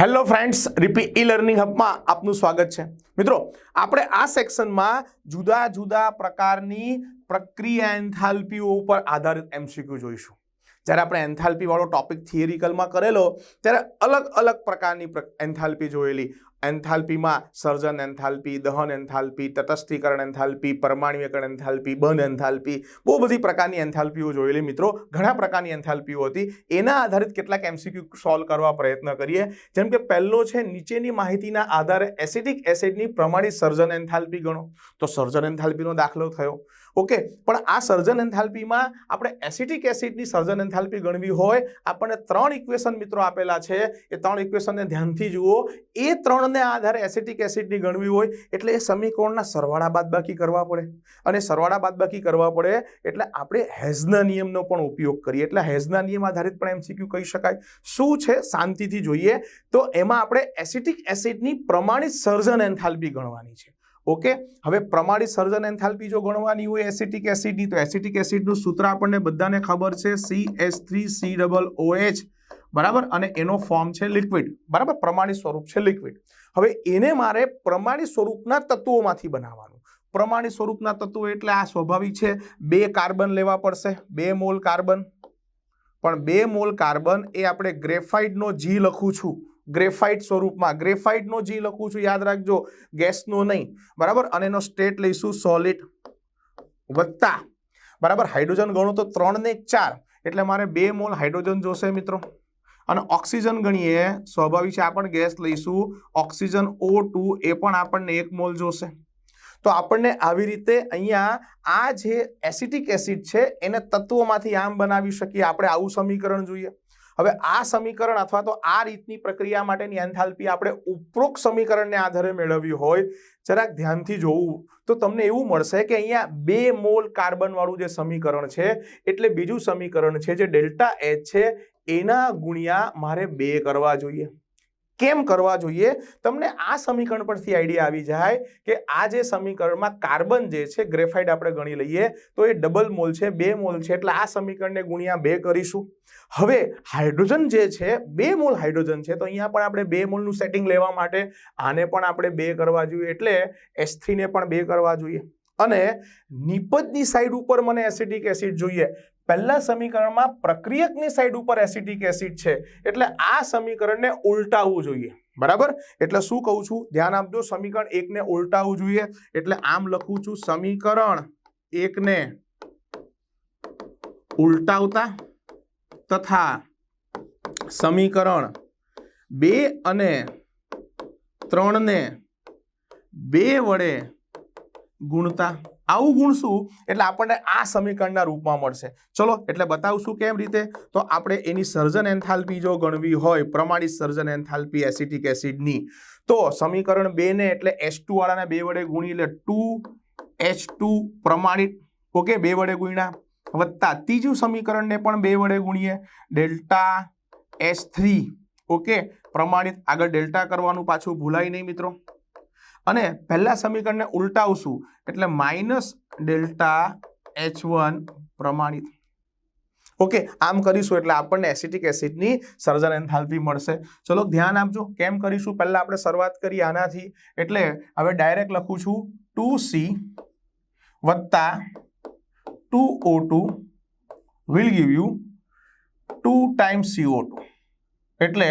Hello friends રીપી ઈ learning હબમાં આપનું સ્વાગત છે. મિત્રો, આપણે આ સેક્શનમાં જુદા જુદા પ્રકારની પ્રક્રિયા એન્થાલ્પીઓ ઉપર આધારિત એમસીક્યુ જોઈશું. જ્યારે આપણે એન્થાલ્પીવાળો ટોપિક થિયરિકલમાં કરેલો, ત્યારે અલગ અલગ પ્રકારની એન્થાલ્પી જોયેલી એન્થાલ્પીમાં સર્જન એન્થાલ્પી, દહન એન્થાલ્પી, તટસ્થીકરણ એન્થાલ્પી પરમાણ્વીયકરણ એન્થાલ્પી, બંધ એન્થાલ્પી, બહુ બધી પ્રકારની એન્થાલ્પીઓ જોયેલી મિત્રો. ઘણા પ્રકારની એન્થાલ્પીઓ હતી. એના આધારિત કેટલાક એમસીક્યુ સોલ્વ કરવા પ્રયત્ન કરીએ. જેમ કે પહેલો છે, નીચેની માહિતીના આધારે એસિડિક એસિડની પ્રમાણિત સર્જન એન્થાલ્પી ગણો. તો સર્જન એન્થાલ્પીનો દાખલો થયો. ઓકે, પણ આ સર્જન એન્થાલ્પીમાં આપણે એસિટિક એસિડની સર્જન એન્થાલ્પી ગણવી હોય, આપણને ત્રણ ઇક્વેશન મિત્રો આપેલા છે. એ ત્રણ ઇક્વેશનને ધ્યાનથી જુઓ. એ ત્રણને આધારે એસિટિક એસિડની ગણવી હોય, એટલે એ સમીકરણના સરવાળા બાદબાકી કરવા પડે. અને સરવાળા બાદબાકી કરવા પડે, એટલે આપણે હેઝના નિયમનો પણ ઉપયોગ કરીએ. એટલે હેઝના નિયમ આધારિત પણ એમસીક્યુ કહી શકાય. શું છે? શાંતિથી જોઈએ. તો એમાં આપણે એસિટિક એસિડની પ્રમાણિત સર્જન એન્થાલ્પી ગણવાની છે. ઓકે હવે પ્રમાણિત સર્જન એન્થાલ્પી જો ગણવાની હોય એસિટિક એસિડની તો એસિટિક એસિડનું સૂત્ર આપણને બધાને ખબર છે C S three C double O H બરાબર? અને એનો ફોર્મ છે લિક્વિડ બરાબર? પ્રમાણિત સ્વરૂપ છે લિક્વિડ હવે એને મારે પ્રમાણિત સ્વરૂપના તત્વોમાંથી બનાવવાનું. પ્રમાણિત સ્વરૂપના તત્વો એટલે આ સ્વાભાવિક છે. બે કાર્બન લેવા પડશે. બે મોલ કાર્બન. પણ બે મોલ કાર્બન એ આપણે ગ્રેફાઇટનો જી લખું છું. ગ્રેફાઇટ સ્વરૂપમાં. ગ્રેફાઇટનો જી લખું છું, યાદ રાખજો, ગેસનો નહીં. બરાબર? અને એનો સ્ટેટ લઈશું સોલિડ વત્તા. બરાબર? હાઇડ્રોજન ગણો તો ત્રણ ને ચાર. એટલે મારે બે મોલ હાઇડ્રોજન જોશે મિત્રો. અને ઓક્સિજન ગણીએ, સ્વાભાવિક છે આપણે ગેસ લઈશું. ઓક્સિજન ઓ એ પણ આપણને એક મોલ જોશે. તો આપણને આવી રીતે અહીંયા આ જે એસિટિક એસિડ છે, એને તત્વોમાંથી આમ બનાવી શકીએ. આપણે આવું સમીકરણ જોઈએ. હવે આ સમીકરણ અથવા તો આ રીતની પ્રક્રિયા માટેની એન્થાલ્પી આપણે ઉપરોક્ત સમીકરણને આધારે મેળવવી હોય, જરાક ધ્યાનથી જોવું, તો તમને એવું મળશે કે અહીંયા બે મોલ કાર્બનવાળું જે સમીકરણ છે, એટલે બીજું સમીકરણ છે જે ડેલ્ટા એચ છે, એના ગુણ્યા મારે બે કરવા જોઈએ. કેમ કરવા જોઈએ? તમને આ સમીકરણ પરથી આઈડિયા આવી જાય કે આ જે સમીકરણમાં કાર્બન જે છે, ગ્રેફાઇટ આપણે ગણી લઈએ, તો એ ડબલ મોલ છે, બે મોલ છે, એટલે આ સમીકરણને ગુણ્યા બે કરીશું. હવે હાઇડ્રોજન જે છે, બે મોલ હાઇડ્રોજન છે, તો અહીંયા પણ આપણે બે મોલનું સેટિંગ લેવા માટે આને પણ આપણે બે કરવા જોઈએ, એટલે એસ થ્રીને પણ બે કરવા જોઈએ. અને નિપજની સાઈડ ઉપર મને એસિડિક એસિડ જોઈએ. પહેલા સમીકરણમાં પ્રક્રિયકની સાઈડ ઉપર એસિડિક એસિડ છે. એટલે આ સમીકરણને ઉલટાવવું જોઈએ. બરાબર? એટલે શું કહું છું? ધ્યાન આપજો, સમીકરણ એકને ઉલટાવવું જોઈએ. એટલે આમ લખું છું, સમીકરણ એકને ઉલટાવતા તથા સમીકરણ બે અને ત્રણને બે વડે ગુણતા આવું ગુણશું એટલે આપણને આ સમીકરણના રૂપમાં મળશે. ચલો, એટલે બતાવશું કેમ રીતે? તો આપણે એની સર્જન એન્થાલ્પી જો ગણવી હોય, પ્રમાણિત સર્જન એન્થાલ્પી એસિટિક એસિડની, તો સમીકરણ બેને એટલે એચ ટુ વાળાને બે વડે ગુણી એટલે ટુ એચ ટુ પ્રમાણિત, ઓકે, બે વડે ગુણ્યા. વત્તા ત્રીજું સમીકરણને પણ બે વડે ગુણીએ. ડેલ્ટા એચ થ્રી ઓકે, પ્રમાણિત. આગળ ડેલ્ટા કરવાનું પાછું ભૂલાય નહીં મિત્રો. અને પહેલા સમીકરણને ઉલટાવશું એટલે માઇનસ ડેલ્ટા એચ વન પ્રમાણિત. ઓકે, આમ કરીશું એટલે આપણને એસિટિક એસિડની સર્જન એન્થાલ્પી મળશે. ચલો, ધ્યાન આપજો, કેમ કરીશું? પહેલાં આપણે શરૂઆત કરીએ આનાથી. એટલે હવે ડાયરેક્ટ લખું છું ટુ સી વત્તા two O two, will give you two times CO two. એટલે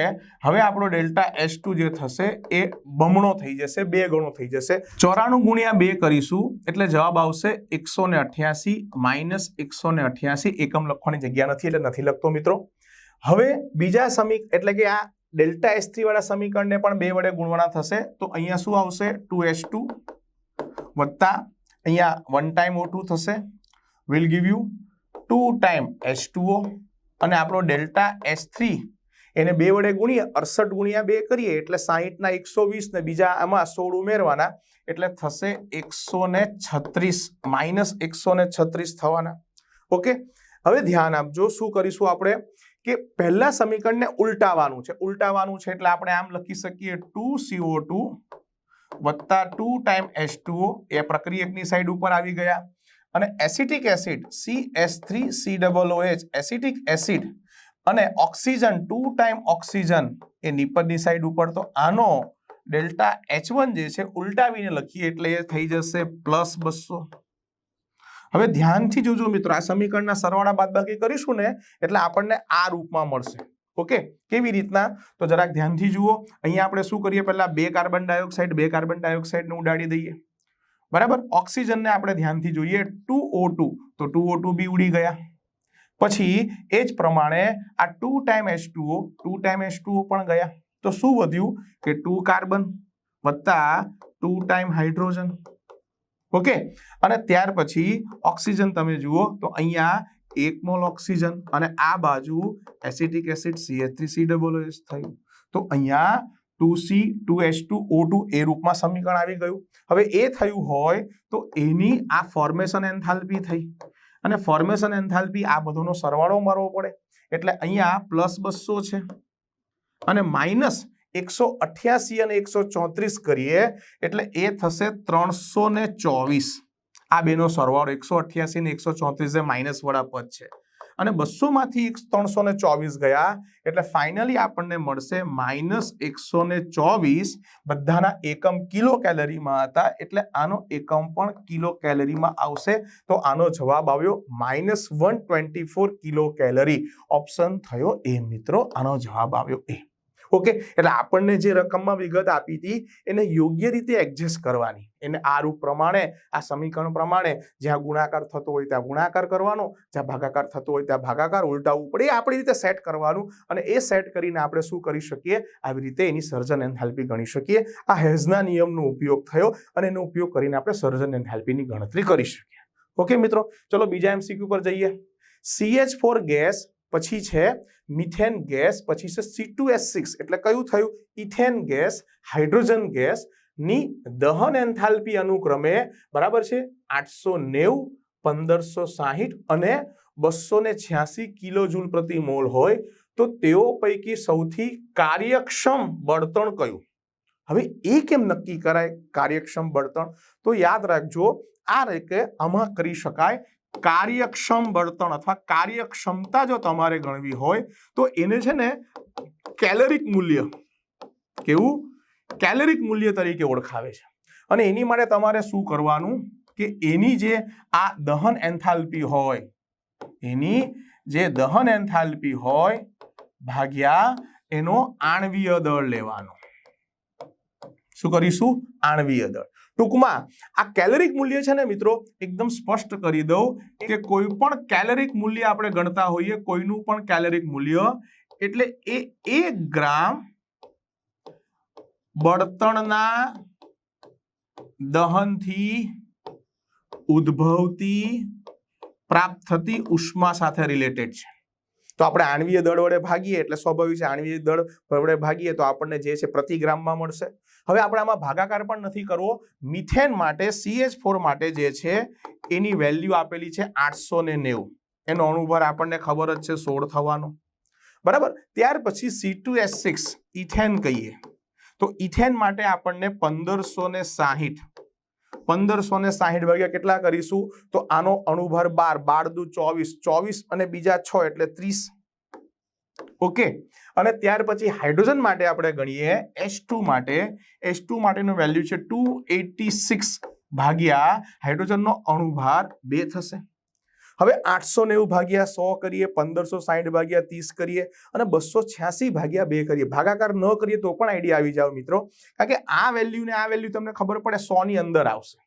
હવે આપણો ડેલ્ટા એસ ટુ જે થશે એ બમણો થઈ જશે, બે ગણો થઈ જશે. ચોરાણું ગુણ્યા બે કરીશું, એટલે જવાબ આવશે એકસો ને અઠ્યાસી માઇનસ એકસો ને અઠ્યાસી. એકમ લખવાની જગ્યા નથી, એટલે નથી લખતો મિત્રો. હવે બીજા સમી, એટલે કે આ ડેલ્ટા એસ થ્રી વાળા સમીકરણને પણ બે વડે ગુણવાના થશે. તો અહીંયા શું આવશે? ટુ એસ ટુ વત્તા અહીંયા વન ટાઈમ ઓ ટુ થશે. Will give you two time H two O અને આપણો ડેલ્ટા એસ થ્રી એને બે વડે ગુણીએ, અડસઠ ગુણ્યા બે કરીએ, એટલે સાહીઠના એકસો વીસ ને બીજા આમાં સોળ ઉમેરવાના, એટલે થશે એકસો ને છત્રીસ માઇનસ એકસો ને છત્રીસ થવાના. ઓકે? હવે ધ્યાન આપજો, શું કરીશું આપણે? કે પહેલા સમીકરણને ઉલટાવાનું છે. ઉલટાવાનું છે એટલે આપણે આમ લખી શકીએ ટુ સીઓ ટુ વત્તા two time H two O એ પ્રક્રિયકની સાઈડ ઉપર આવી ગયા. અને acetic acid C S three C double O H acetic acid અને ઓક્સિજન ટુ ટાઈમ ઓક્સિજન એ નીપરની સાઈડ ઉપર. તો આનો ડેલ્ટા એચ વન જે છે, ઉલટાવીને લખીએ એટલે એ થઈ જશે પ્લસ બસો. હવે ધ્યાનથી જોજો મિત્રો, આ સમીકરણના સરવાળા બાદબાકી કરીશું ને, એટલે આપણને આ રૂપમાં મળશે. ઓકે? કેવી રીતના? તો જરાક ધ્યાનથી જુઓ. અહીંયા આપણે શું કરીએ? પહેલા બે કાર્બન ડાયોક્સાઇડ, બે કાર્બન ડાયોક્સાઇડને ઉડાડી દઈએ. બરાબર? ઓક્સિજનને આપણે ધ્યાનથી જોઈએ. Two O two. તો ટુ ઓ ટુ બી ઉડી ગયા. પછી એ જ પ્રમાણે આ two time H two O two time H two O પણ ગયા. તો શું વધ્યું? કે ટુ કાર્બન વત્તા ટુ ટાઈમ હાઇડ્રોજન ઓકે? અને ત્યાર પછી ઓક્સિજન તમે જુઓ, તો અહીંયા એક મોલ ઓક્સિજન અને આ બાજુ acetic acid CH three C double S થયું. તો અહીંયા two C two H two O two એ રૂપમાં સમીકરણ આવી ગયું. હવે એ થયું હોય તો એની આ ફોર્મેશન એન્થાલ્પી થઈ. અને ફોર્મેશન એન્થાલ્પી આ બધોનો સરવાળો મારવો પડે. એટલે અહીંયા પ્લસ બસો છે. અને માઇનસ એકસો અઠ્યાસી અને એકસો ચોત્રીસ કરીએ એટલે એ થશે ત્રણસો ને ચોવીસ. આ બેનો સરવાળો એકસો અઠ્યાસી ને એકસો ચોત્રીસ એ માઇનસ વડા પદ છે. અને બસોમાંથી ત્રણસો ને ચોવીસ ગયા. એટલે ફાઇનલી આપણને મળશે માઇનસ એકસો ને ચોવીસ. બધાના એકમ કિલો કેલરીમાં હતા. એટલે આનો એકમ પણ કિલો કેલરીમાં આવશે. તો આનો જવાબ આવ્યો minus one twenty four kilo calorie option થયો એ મિત્રો. આનો જવાબ આવ્યો એ ઓકે એટલે આપણને જે રકમમાં વિગત આપી હતી, એને યોગ્ય રીતે એડજસ્ટ કરવાની. એને આ રૂપ પ્રમાણે, આ સમીકરણ પ્રમાણે, જ્યાં ગુણાકાર થતો હોય ત્યાં ગુણાકાર કરવાનો, જ્યાં ભાગાકાર થતો હોય ત્યાં ભાગાકાર ઉલટાવવું પડે એ આપણી રીતે સેટ કરવાનું અને એ સેટ કરીને આપણે શું કરી શકીએ? આવી રીતે એની સર્જન એન્થાલ્પી ગણી શકીએ. આ હેઝના નિયમનો ઉપયોગ થયો અને એનો ઉપયોગ કરીને આપણે સર્જન એન્થાલ્પીની ગણતરી કરી શકીએ. ઓકે મિત્રો, ચલો બીજા એમસીક્યુ પર જઈએ. સીએચ ફોર ગેસ પછી છે મિથેન ગેસ, પછી છે સી ટુ એસ સિક્સ એટલે કયું થયું? ઇથેન ગેસ, હાઇડ્રોજન ગેસની દહન એન્થાલ્પી અનુક્રમે, બરાબર છે? આઠસો નેવું, પંદરસો સાહીઠ અને બસો ને છ્યાસી કિલો જૂલ પ્રતિ મોલ હોય, તો તેઓ પૈકી સૌથી કાર્યક્ષમ બળતણ કયું? હવે એ કેમ નક્કી કરાય કાર્યક્ષમ બળતણ? તો યાદ રાખજો, આ રીતે આમાં કરી શકાય કાર્યક્ષમ બળતણ અથવા કાર્યક્ષમતા જો તમારે ગણવી હોય, તો એને છે ને કેલરિક મૂલ્ય કેવું? કેલરિક મૂલ્ય તરીકે ઓળખાવે છે. અને એની માટે તમારે શું કરવાનું? કે એની જે આ દહન એન્થાલ્પી હોય, એની જે દહન એન્થાલ્પી હોય, ભાગ્યા એનો આણવીય દળ લેવાનો. શું કરીશું? આણવીય દળ. ટૂંકમાં આ કેલરીક મૂલ્ય છે ને મિત્રો, એકદમ સ્પષ્ટ કરી દઉં કે કોઈ પણ કેલરીક મૂલ્ય આપણે ગણતા હોઈએ, કોઈનું પણ કેલરીક મૂલ્ય, એટલે એ એક ગ્રામ બળતણના દહનથી ઉદ્ભવતી પ્રાપ્ત થતી ઉષ્મા સાથે રિલેટેડ છે. તો આપણે આણવીય દળ વડે ભાગીએ એટલે સ્વાભાવિક છે આણવીય દળ વડે ભાગીએ તો આપણને જે છે પ્રતિ ગ્રામમાં મળશે. હવે આપણે આમાં ભાગાકાર પણ નથી કરવો. મિથેન માટે સીએચ ફોર માટે જે છે એની વેલ્યુ આપેલી છે આઠસો ને નેવું. એનો અણુભર આપણને ખબર જ છે સોળ થવાનો. બરાબર? ત્યાર પછી C two S six ethane કહીએ. તો ઇથેન માટે આપણને પંદરસો ને સાહીઠ પંદરસો ને સાહીઠ ભાગ્યા કેટલા કરીશું? તો આનો અણુભાર બાર બાર દુ ચોવીસ ચોવીસ અને બીજા છ એટલે ત્રીસ. ઓકે? અને ત્યાર પછી હાઇડ્રોજન માટે આપણે ગણીએ એસ માટે. એસ માટેનું વેલ્યુ છે ટુ એટી સિક્સ ભાગ્યા હાઇડ્રોજનનો અણુભાર બે થશે. હવે આઠસો નેવું ભાગ્યા સો કરીએ, પંદરસો સાઠ ભાગ્યા ત્રીસ કરીએ અને બસો છ્યાસી ભાગ્યા બે કરીએ. ભાગાકાર ન કરીએ તો પણ આઈડિયા આવી જાવ મિત્રો. કારણ કે આ વેલ્યુ ને આ વેલ્યુ તમને ખબર પડે સો ની અંદર આવશે.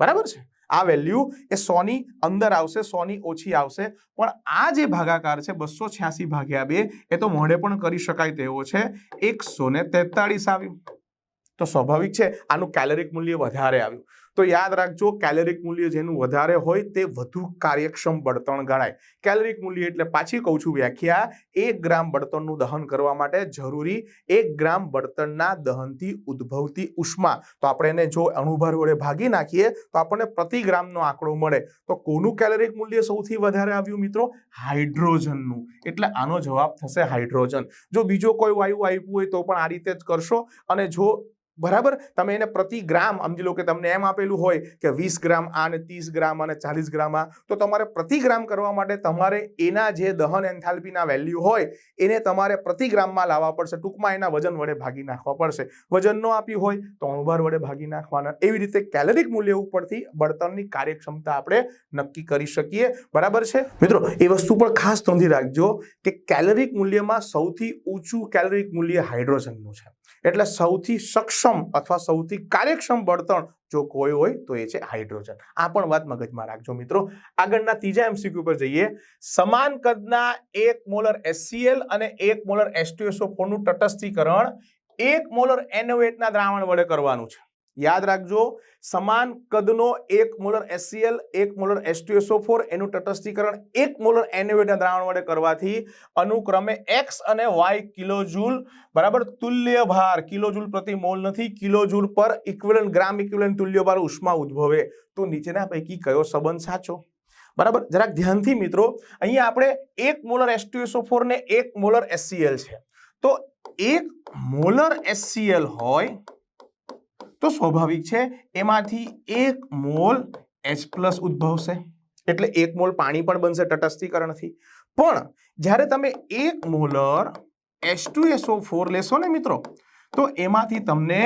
બરાબર છે? આ વેલ્યુ એ સો ની અંદર આવશે સો ની ઓછી આવશે. પણ આ જે ભાગાકાર છે, બસો છ્યાસી ભાગ્યા બે, એ તો મોઢે પણ કરી શકાય તેવો છે. એકસો ને તેતાળીસ આવ્યું. તો સ્વાભાવિક છે, આનું કેલરીક મૂલ્ય વધારે આવ્યું. તો યાદ રાખજો કેલરિક મૂલ્ય જેનું વધારે હોય તે વધુ કાર્યક્ષમ બળતણ ગણાય. કેલરિક મૂલ્ય એટલે પાછી કહું છું વ્યાખ્યા, એક ગ્રામ બળતણનું દહન કરવા માટે જરૂરી એક ગ્રામ બળતણના દહનથી ઉદ્ભવતી ઉષ્મા. તો આપણે એને જો અણુભાર વડે ભાગી નાખીએ, તો આપણને પ્રતિ ગ્રામનો આંકડો મળે. તો કોનું કેલરીક મૂલ્ય સૌથી વધારે આવ્યું મિત્રો? હાઇડ્રોજનનું. એટલે આનો જવાબ થશે હાઇડ્રોજન. જો બીજો કોઈ વાયુ આપ્યું હોય તો પણ આ રીતે જ કરશો. અને જો બરાબર? તમે એને પ્રતિ ગ્રામ, સમજી લો કે તમને એમ આપેલું હોય કે વીસ ગ્રામ આ ને ત્રીસ ગ્રામ અને ચાલીસ ગ્રામ આ, તો તમારે પ્રતિ ગ્રામ કરવા માટે તમારે એના જે દહન એન્થાલ્પીના વેલ્યુ હોય, એને તમારે પ્રતિ ગ્રામમાં લાવવા પડશે. ટૂંકમાં એના વજન વડે ભાગી નાખવા પડશે. વજન ન આપ્યું હોય તો અણુભાર વડે ભાગી નાખવાના. એવી રીતે કેલરીક મૂલ્ય ઉપરથી બળતણની કાર્યક્ષમતા આપણે નક્કી કરી શકીએ. બરાબર છે? મિત્રો, એ વસ્તુ પણ ખાસ નોંધી રાખજો કે કેલરીક મૂલ્યમાં સૌથી ઊંચું કેલરીક મૂલ્ય હાઇડ્રોજનનું છે. એટલે સૌથી સક્ષમ અથવા સૌથી કાર્યક્ષમ બળતણ જો કોઈ હોય તો એ છે હાઇડ્રોજન. આ પણ વાત મગજમાં રાખજો મિત્રો. આગળના ત્રીજા એમસીક્યુ પર જઈએ. સમાન કદના એક મોલર એસસીએલ અને એક મોલર એસટીએસઓ ફોરનું તટસ્થીકરણ એક મોલર એનોવેટના દ્રાવણ વડે કરવાનું છે. યાદ રાખજો, સમાન કદનો એક મોલર એસસીએલ એક molar H two S O four એનું તટસ્થીકરણ એક મોલર એનઓએટના દ્રાવણ વડે કરવાથી અનુક્રમે એક્સ અને વાય કિલોજૂલ બરાબર તુલ્ય ભાર, કિલોજૂલ પ્રતિ મોલ નથી, કિલોજૂલ પર ઇક્વિલન ગ્રામ ઇક્વિવેલન્ટ તુલ્ય ભાર ઉષ્મા ઉદ્ભવે. તો નીચેના પૈકી કયો સંબંધ સાચો? બરાબર? જરાક ધ્યાનથી મિત્રો, અહીંયા આપણે એક મોલર એસટીએસઓ ફોર ને એક મોલર એસસીએલ છે. તો એક મોલર એસસીએલ હોય તો સ્વાભાવિક છે, એમાંથી એક મોલ એચ પ્લસ ઉદ્ભવશે. એટલે એક મોલ પાણી પણ બનશે, તટસ્થીકરણથી. પણ જ્યારે તમે એક molar H two SO four લેશો ને મિત્રો, તો એમાંથી તમને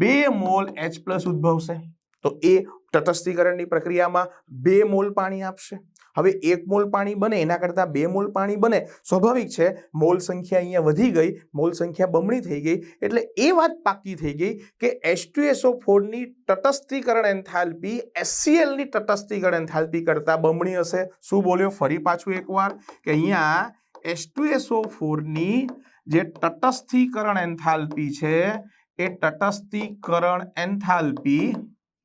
બે મોલ એચ પ્લસ ઉદ્ભવશે. તો એ તટસ્થીકરણની પ્રક્રિયામાં બે મોલ પાણી આપશે. હવે એક મોલ પાણી બને, એના કરતાં બે મોલ પાણી બને. સ્વાભાવિક છે, મોલ સંખ્યા અહીંયા વધી ગઈ, મોલ સંખ્યા બમણી થઈ ગઈ. એટલે એ વાત પાકી થઈ ગઈ કે એસ ટુ એસઓ ફોરની તટસ્થીકરણ એન્થાલ્પી એસસીએલની તટસ્થીકરણ એન્થાલ્પી કરતાં બમણી હશે. શું બોલ્યો? ફરી પાછું એકવાર કે અહીંયા ટુ ફોરની જે તટસ્થીકરણ એન્થાલ્પી છે, એ તટસ્થીકરણ એન્થાલ્પી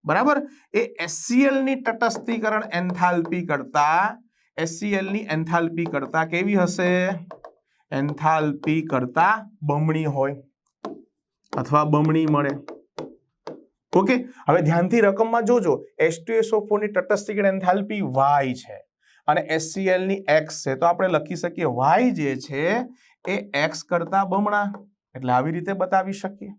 બરાબર? એ એસસીએલની તટસ્થીકરણ એન્થાલ્પી કરતા એસસીએલની એન્થાલ્પી કરતા કેવી હશે? એન્થાલ્પી કરતા બમણી હોય અથવા બમણી મળે. ઓકે? હવે ધ્યાનથી રકમમાં જોજો. H2SO4 ની તટસ્થીકરણ એન્થાલ્પી વાય છે અને એસસીએલની x છે. તો આપણે લખી શકીએ વાય જે છે એ એક્સ કરતા બમણા. એટલે આવી રીતે બતાવી શકીએ.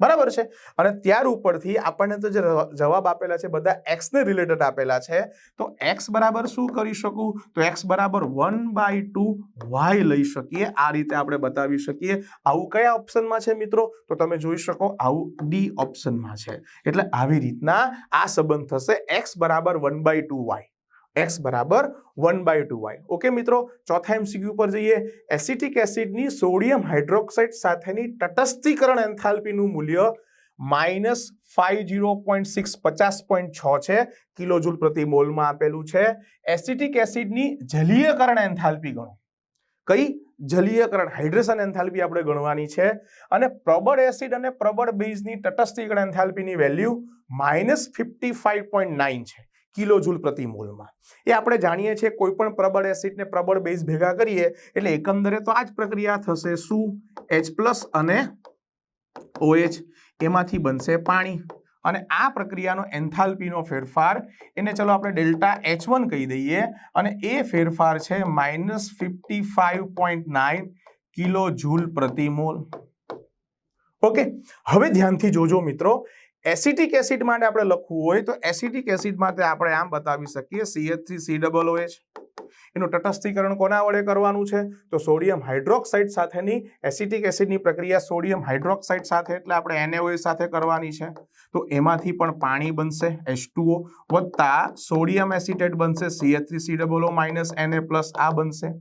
બરાબર છે? અને ત્યાર ઉપરથી આપણને તો જે જવાબ આપેલા છે, બધા એક્સને રિલેટેડ આપેલા છે. તો એક્સ બરાબર શું કરી શકું? તો એક્સ બરાબર વન બાય ટુ વાય લઈ શકીએ. આ રીતે આપણે બતાવી શકીએ. આવું કયા ઓપ્શનમાં છે મિત્રો? તો તમે જોઈ શકો, આવું ડી ઓપ્શનમાં છે. એટલે આવી રીતના આ સંબંધ થશે. એક્સ બરાબર one by two Y X બરાબર one by two Y okay મિત્રો, ચોથા એમસીક્યુ પર જઈએ. એસિટિક એસિડની સોડિયમ હાઇડ્રોક્સાઇડ સાથેની તટસ્થીકરણ એન્થાલ્પીનું મૂલ્ય minus five zero point six પચાસ પોઈન્ટ છ છે. કિલોજુલ પ્રતિ મોલમાં આપેલું છે. એસિટિક એસિડની જલીયકરણ એન્થાલ્પી ગણો. કઈ? જલીયકરણ હાઇડ્રેશન એન્થાલ્પી આપણે ગણવાની છે. અને પ્રબળ એસિડ અને પ્રબળ બેઝની તટસ્થીકરણ એન્થાલ્પીની value minus fifty five point nine છે. કિલોજુલ પ્રતિ મોલમાં. એ આપણે જાણીએ છીએ કોઈ પણ પ્રબળ એસિડને પ્રબળ બેઝ ભેગા કરીએ, એટલે એકંદરે તો આ જ પ્રક્રિયા થશે શું? એચ પ્લસ અને ઓએચ એમાંથી બનશે પાણી. અને આ પ્રક્રિયાનો એન્થાલ્પીનો ફેરફાર, એને ચલો આપણે ડેલ્ટા એચ વન કહી દઈએ, અને એ ફેરફાર છે minus fifty five point nine kilo joule પ્રતિ મોલ. ઓકે? હવે ધ્યાનથી જોજો મિત્રો એસિટિક એસિડ માટે આપણે લખવું હોય તો એસિટિક એસિડ માટે આપણે આમ બતાવી શકીએ. CH three C double OH એનું તટસ્થીકરણ કોના વડે કરવાનું છે? તો સોડિયમ હાઇડ્રોક્સાઇડ સાથેની એસિટિક એસિડની પ્રક્રિયા સોડિયમ હાઇડ્રોક્સાઇડ સાથે, એટલે આપણે એનએઓએ સાથે કરવાની છે. તો એમાંથી પણ પાણી બનશે H2O વત્તા સોડિયમ એસિટેટ બનશે CH three C double minus NA plus આ બનશે.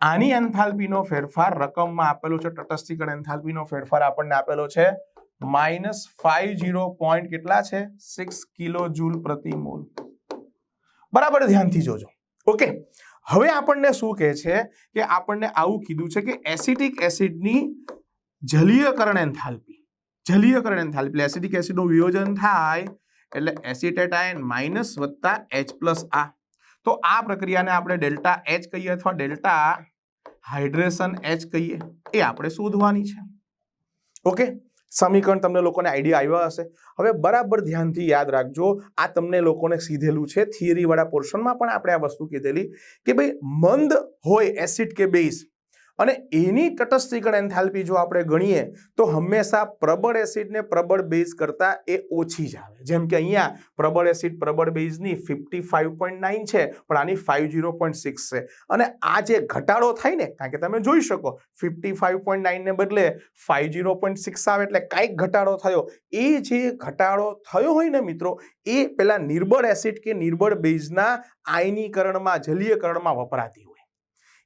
આની એન્થાલ્પીનો ફેરફાર રકમમાં આપેલો છે, તટસ્થીકરણ એન્થાલ્પીનો ફેરફાર આપણને આપેલો છે માઇનસ ફાઈવ જીરો પોઈન્ટ કેટલા છે? સિક્સ કિલો જૂલ પ્રતિ મોલ. બરાબર, ધ્યાનથી જોજો. ઓકે. હવે આપણને શું કહે છે કે આપણને આવું કીધું છે કે એસિટિક એસિડની જલીયકરણ એન્થાલ્પી. જલીયકરણ એન્થાલ્પી, એટલે એસિટિક એસિડનું વિયોજન થાય એટલે એસિટેટ આયન માઇનસ વત્તા એચ પ્લસ આ. તો આ પ્રક્રિયાને આપણે ડેલ્ટા એચ કહીએ અથવા ડેલ્ટા હાઇડ્રેશન એચ કહીએ. એ આપણે શોધવાની છે. ઓકે? સમીકરણ તમને લોકોને આઈડિયા આવ્યા હશે. હવે બરાબર ધ્યાનથી યાદ રાખજો, આ તમને લોકોને સીધેલું છે. થિયરીવાળા પોર્શનમાં પણ આપણે આ વસ્તુ કીધેલી કે ભાઈ મંદ હોય એસિડ કે બેઝ અને એની તટસ્થીકરણ એન્થાલ્પી જો આપણે ગણીએ, તો હંમેશા પ્રબળ એસિડને પ્રબળ બેઝ કરતાં એ ઓછી જ આવે. જેમ કે અહીંયા પ્રબળ એસિડ પ્રબળ બેઝની ફિફ્ટી ફાઇવ પોઈન્ટ નાઇન છે, પણ આની ફાઇવ ઝીરો પોઈન્ટ સિક્સ છે. અને આ જે ઘટાડો થાય ને, કારણ કે તમે જોઈ શકો, ફિફ્ટી ફાઇવ પોઈન્ટ નાઇનને બદલે ફાઇવ ઝીરો પોઈન્ટ સિક્સ આવે એટલે કાંઈક ઘટાડો થયો. એ જે ઘટાડો થયો હોય ને મિત્રો, એ પેલા નિર્બળ એસિડ કે નિર્બળ બેઝના આયનીકરણમાં, જલીયકરણમાં વપરાતી હોય.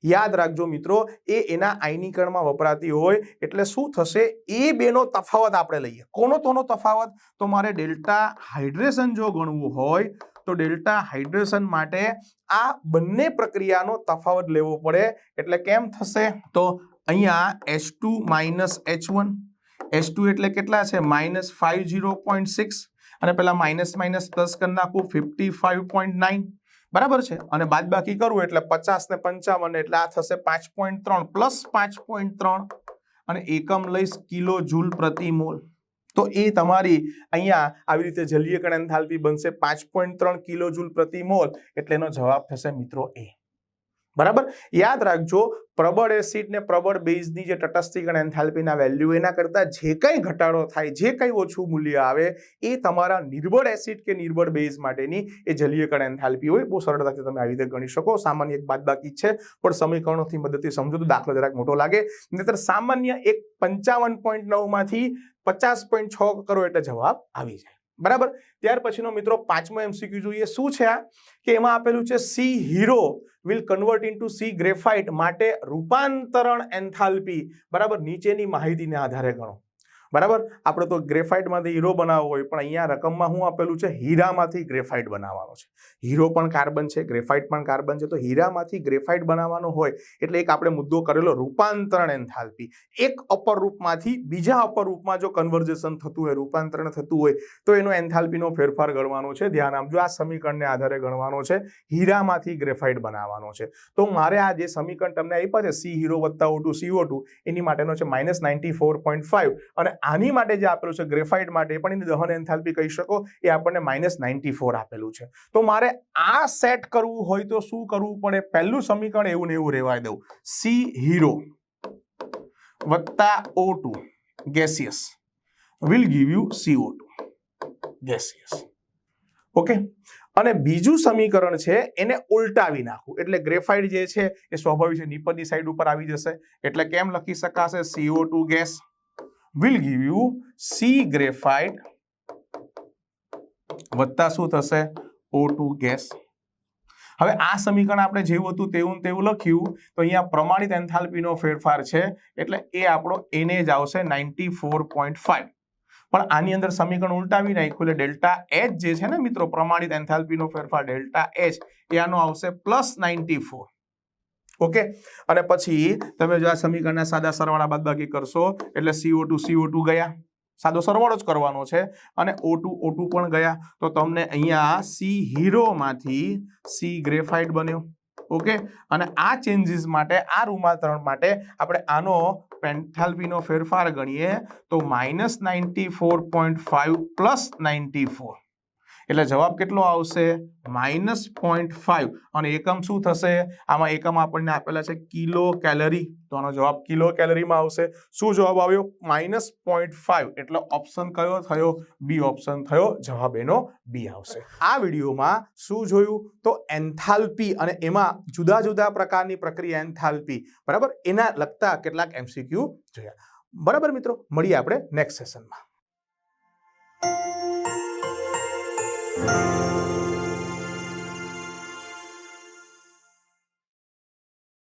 યાદ રાખજો મિત્રો, એ એના આયનીકરણમાં વપરાતી હોય, એટલે શું થશે? એ બેનો તફાવત આપણે લઈએ. કોનો તોનો તફાવત? તો મારે ડેલ્ટા હાઇડ્રેશન જો ગણવું હોય, તો ડેલ્ટા હાઇડ્રેશન માટે આ બંને પ્રક્રિયાનો તફાવત લેવો પડે. એટલે કેમ થશે? તો અહીંયા H two minus H one H two એટલે કેટલા છે? Minus five zero point six અને પેલા માઇનસ માઇનસ પ્લસ કરી નાખું ફિફ્ટી ફાઇવ પોઈન્ટ નાઇન બરાબર છે? અને બાદબાકી કરવું એટલે પચાસ ને પંચાવન એટલે આ થશે પાંચ પોઈન્ટ ત્રણ, પ્લસ પાંચ પોઈન્ટ ત્રણ. અને એકમ લઈશ કિલો જૂલ પ્રતિ મોલ. તો એ તમારી અહીંયા આવી રીતે જલીયકરણ એન્થાલ્પી બનશે પાંચ પોઈન્ટ ત્રણ કિલો જૂલ પ્રતિ મોલ. એટલે એનો જવાબ થશે મિત્રો એ. બરાબર? યાદ રાખજો, પ્રબળ એસિડ ને પ્રબળ બેઝની જે તટસ્થીકરણ એન્થાલ્પીના વેલ્યુ એના કરતાં જે કંઈ ઘટાડો થાય, જે કંઈ ઓછું મૂલ્ય આવે, એ તમારા નિર્બળ એસિડ કે નિર્બળ બેઝ માટેની એ જલીયકરણ એન્થાલ્પી હોય. બહુ સરળતાથી તમે આવી રીતે ગણી શકો. સામાન્ય એક બાદબાકી છે, પણ સમીકરણોથી મદદથી સમજો તો દાખલો જરાક મોટો લાગે. નહીતર સામાન્ય એક પંચાવન પોઈન્ટ નવમાંથી પચાસ પોઈન્ટ છ કરો એટલે જવાબ આવી જાય. બરાબર? ત્યાર પછીનો મિત્રો પાંચમો એમસીક્યુ જોઈએ. શું છે આ? કે એમાં આપેલું છે C hero will convert into C graphite માટે રૂપાંતરણ એન્થાલ્પી. બરાબર? નીચેની માહિતીને આધારે ગણો. બરાબર? આપણે તો ગ્રેફાઇટમાંથી હીરો બનાવવો હોય, પણ અહીંયા રકમમાં શું આપેલું છે, હીરામાંથી ગ્રેફાઇટ બનાવવાનો છે. હીરો પણ કાર્બન છે, ગ્રેફાઇટ પણ કાર્બન છે, તો હીરામાંથી ગ્રેફાઇટ બનાવવાનો હોય, એટલે એક આપણે મુદ્દો કરેલો, રૂપાંતરણ એન્થાલ્પી. એક અપર રૂપમાંથી બીજા અપર રૂપમાં જો કન્વર્ઝેશન થતું હોય, રૂપાંતરણ થતું હોય, તો એનો એન્થાલ્પીનો ફેરફાર ગણવાનો છે. ધ્યાન આપજો, આ સમીકરણને આધારે ગણવાનો છે, હીરામાંથી ગ્રેફાઇટ બનાવવાનો છે. તો મારે આ જે સમીકરણ તમને આપ્યા છે સી હીરો વત્તા ઓટુ સીઓ ટુ, એની માટેનો છે, minus ninety four point five. અને આની માટે જે આપેલું છે, ગ્રેફાઇટ માટે પણ એની દહન એન્થાલ્પી કહી શકો, એ આપણને માઇનસ નાઇન્ટી ફોર આપેલું છે. તો મારે આ સેટ કરવું હોય તો શું કરવું પડે? પહેલું સમીકરણ એવું ને એવું રહેવા દઉં. સી હીરો વત્તા O two gaseous will give you CO two gaseous okay અને બીજું સમીકરણ છે, એને ઉલટાવી નાખવું. એટલે ગ્રેફાઇટ જે છે, એ સ્વાભાવિક છે નીપરની સાઈડ ઉપર આવી જશે. એટલે કેમ લખી શકાશે? CO two gas will give you C graphite વત્તા શું થશે? ઓ ટુ ગેસ હવે આ સમીકરણ આપણે જેવું હતું તેવું તેવું લખ્યું, તો અહીંયા પ્રમાણિત એન્થાલ્પીનો ફેરફાર છે, એટલે એ આપણો એને જ આવશે નાઇન્ટી પણ આની અંદર સમીકરણ ઉલટાવી નાખ્યું, એટલે ડેલ્ટા એચ જે છે ને મિત્રો, પ્રમાણિત એન્થાલ્પીનો ફેરફાર ડેલ્ટા એચ એ આનો આવશે પ્લસ નાઇન્ટી ફોર ઓકે? અને પછી તમે જો આ સમીકરણના સાદા સરવાળા બાદબાકી કરશો, એટલે સીઓ ટુ સીઓ ટુ ગયા. સાદો સરવાળો જ કરવાનો છે. અને ઓ ટુ ઓ ટુ પણ ગયા. તો તમને અહીંયા સી હીરોમાંથી સી ગ્રેફાઇટ બન્યો. ઓકે? અને આ ચેન્જીસ માટે, આ રૂપાંતરણ માટે આપણે આનો પેન્થાલ્પીનો ફેરફાર ગણીએ તો minus ninety four point five plus ninety four. એટલે જવાબ કેટલો આવશે? માઇનસ પોઈન્ટ ફાઇવ અને એકમ શું થશે? આમાં એકમ આપણને આપેલા છે કિલો કેલરી તો આનો જવાબ કિલો કેલરીમાં આવશે. શું જવાબ આવ્યો? માઇનસ પોઈન્ટ ફાઇવ એટલે ઓપ્શન કયો થયો? બી ઓપ્શન થયો. જવાબ એનો બી આવશે. આ વિડીયોમાં શું જોયું? તો એન્થાલ્પી. અને એમાં જુદા જુદા પ્રકારની પ્રક્રિયા એન્થાલ્પી. બરાબર? એના લગતા કેટલાક એમસીક્યુ જોયા. બરાબર મિત્રો? મળીએ આપણે નેક્સ્ટ સેશનમાં.